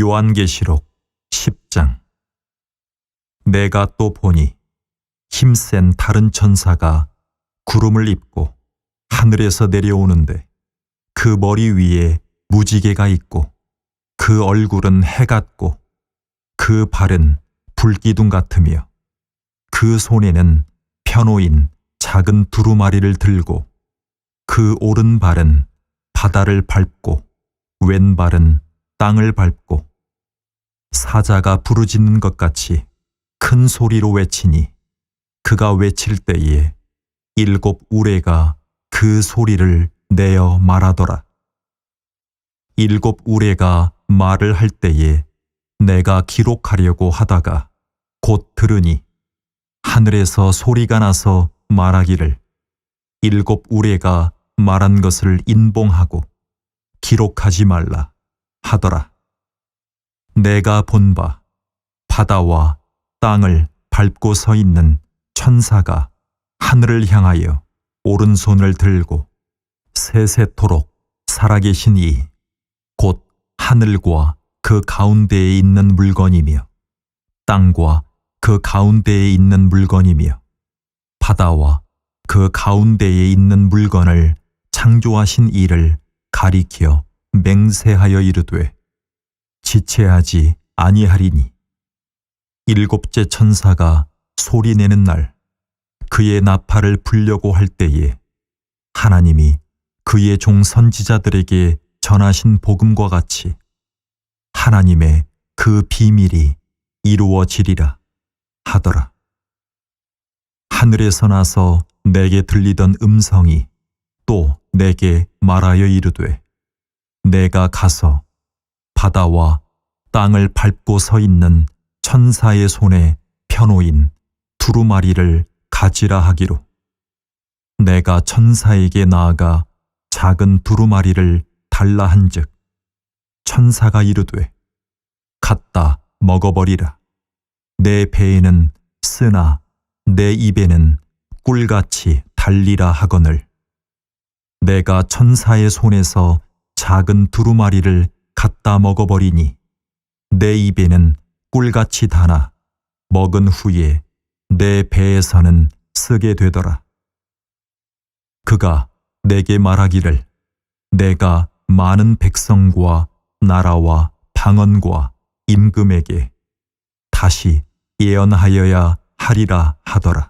요한계시록 10장. 내가 또 보니 힘센 다른 천사가 구름을 입고 하늘에서 내려오는데 그 머리 위에 무지개가 있고 그 얼굴은 해 같고 그 발은 불기둥 같으며 그 손에는 편호인 작은 두루마리를 들고 그 오른발은 바다를 밟고 왼발은 땅을 밟고 사자가 부르짖는 것 같이 큰 소리로 외치니 그가 외칠 때에 일곱 우레가 그 소리를 내어 말하더라. 일곱 우레가 말을 할 때에 내가 기록하려고 하다가 곧 들으니 하늘에서 소리가 나서 말하기를 일곱 우레가 말한 것을 인봉하고 기록하지 말라 하더라. 내가 본 바 바다와 땅을 밟고 서 있는 천사가 하늘을 향하여 오른손을 들고 세세토록 살아계신 이 곧 하늘과 그 가운데에 있는 물건이며 땅과 그 가운데에 있는 물건이며 바다와 그 가운데에 있는 물건을 창조하신 이를 가리켜 맹세하여 이르되 지체하지 아니하리니 일곱째 천사가 소리내는 날 그의 나팔을 불려고 할 때에 하나님이 그의 종 선지자들에게 전하신 복음과 같이 하나님의 그 비밀이 이루어지리라 하더라. 하늘에서 나서 내게 들리던 음성이 또 내게 말하여 이르되 내가 가서 바다와 땅을 밟고 서 있는 천사의 손에 편호인 두루마리를 가지라 하기로. 내가 천사에게 나아가 작은 두루마리를 달라 한즉 천사가 이르되 갖다 먹어버리라. 내 배에는 쓰나 내 입에는 꿀같이 달리라 하거늘. 내가 천사의 손에서 작은 두루마리를 갖다 먹어버리니 내 입에는 꿀같이 다나 먹은 후에 내 배에서는 쓰게 되더라. 그가 내게 말하기를 내가 많은 백성과 나라와 방언과 임금에게 다시 예언하여야 하리라 하더라.